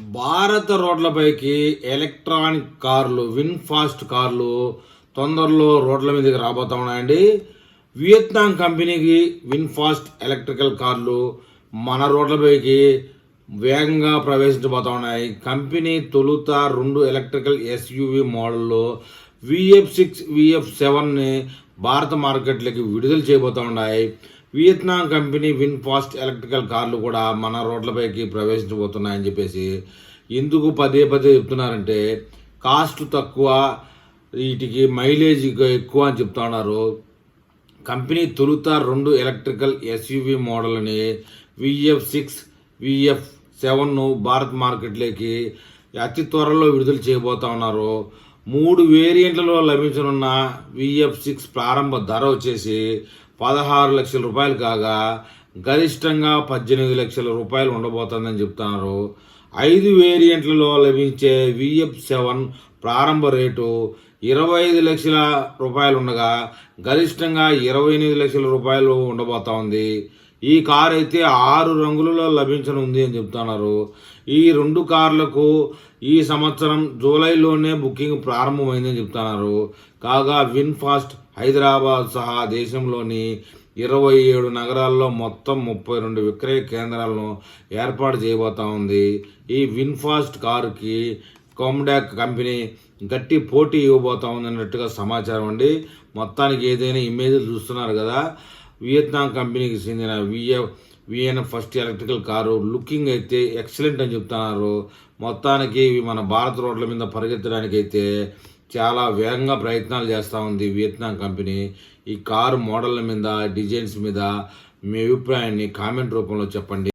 భారత రోడ్లపైకి ఎలక్ట్రానిక్ కార్లు విన్ ఫాస్ట్ కార్లు తొందరలో రోడ్ల మీదకి రాబోతా ఉన్నాయండి. వియత్నాం కంపెనీకి విన్ ఫాస్ట్ ఎలక్ట్రికల్ కార్లు మన రోడ్లపైకి వేగంగా ప్రవేశించబోతా ఉన్నాయి. కంపెనీ తొలుత రెండు ఎలక్ట్రికల్ ఎస్యూవి మోడల్లో విఎఫ్ సిక్స్ విఎఫ్ సెవెన్ని భారత మార్కెట్లకి విడుదల చేయబోతా ఉన్నాయి. Vietnam company VinFast electrical కార్లు కూడా మన రోడ్లపైకి ప్రవేశించబోతున్నాయని చెప్పేసి ఎందుకు పదే పదే చెప్తున్నారంటే కాస్ట్ తక్కువ వీటికి మైలేజ్ ఎక్కువ అని చెప్తా ఉన్నారు. కంపెనీ తొలుత రెండు ఎలక్ట్రికల్ ఎస్యూవి మోడల్ని విఎఫ్ సిక్స్ విఎఫ్ సెవెన్ను భారత్ మార్కెట్లోకి అతి త్వరలో విడుదల చేయబోతా ఉన్నారు. మూడు వేరియంట్లలో లభించనున్న విఎఫ్ సిక్స్ ప్రారంభ ధర వచ్చేసి పదహారు లక్షల రూపాయలు కాగా గరిష్టంగా పద్దెనిమిది లక్షల రూపాయలు ఉండబోతుందని చెప్తున్నారు. ఐదు వేరియంట్లలో లభించే విఎఫ్ సెవెన్ ప్రారంభ రేటు ఇరవై ఐదు లక్షల రూపాయలు ఉండగా గరిష్టంగా ఇరవై ఎనిమిది లక్షల రూపాయలు ఉండబోతా ఉంది ఈ కార్ అయితే ఆరు రంగులలో లభించనుంది అని చెప్తున్నారు. ఈ రెండు కార్లకు ఈ సంవత్సరం జూలైలోనే బుకింగ్ ప్రారంభమైందని చెప్తున్నారు. కాగా విన్ ఫాస్ట్ హైదరాబాద్ సహా దేశంలోని ఇరవై ఏడు నగరాల్లో మొత్తం ముప్పై రెండు విక్రయ కేంద్రాలను ఏర్పాటు చేయబోతా ఉంది. ఈ విన్ఫాస్ట్ కారుకి కోమ్డాక్ కంపెనీ గట్టి పోటీ ఇవ్వబోతా ఉందన్నట్టుగా సమాచారం అండి. మొత్తానికి ఏదైనా ఇమేజ్లు చూస్తున్నారు కదా? వియత్నాం కంపెనీకి చెందిన VF VN first electrical car looking అయితే ఎక్సలెంట్ అని చెప్తున్నారు. మొత్తానికి ఇవి మన భారత రోడ్ల మీద పరిగెత్తడానికి అయితే చాలా వేగంగా ప్రయత్నాలు చేస్తూ ఉంది వియత్నాం కంపెనీ. ఈ కారు మోడళ్ళ మీద డిజైన్స్ మీద మీ అభిప్రాయాన్ని కామెంట్ రూపంలో చెప్పండి.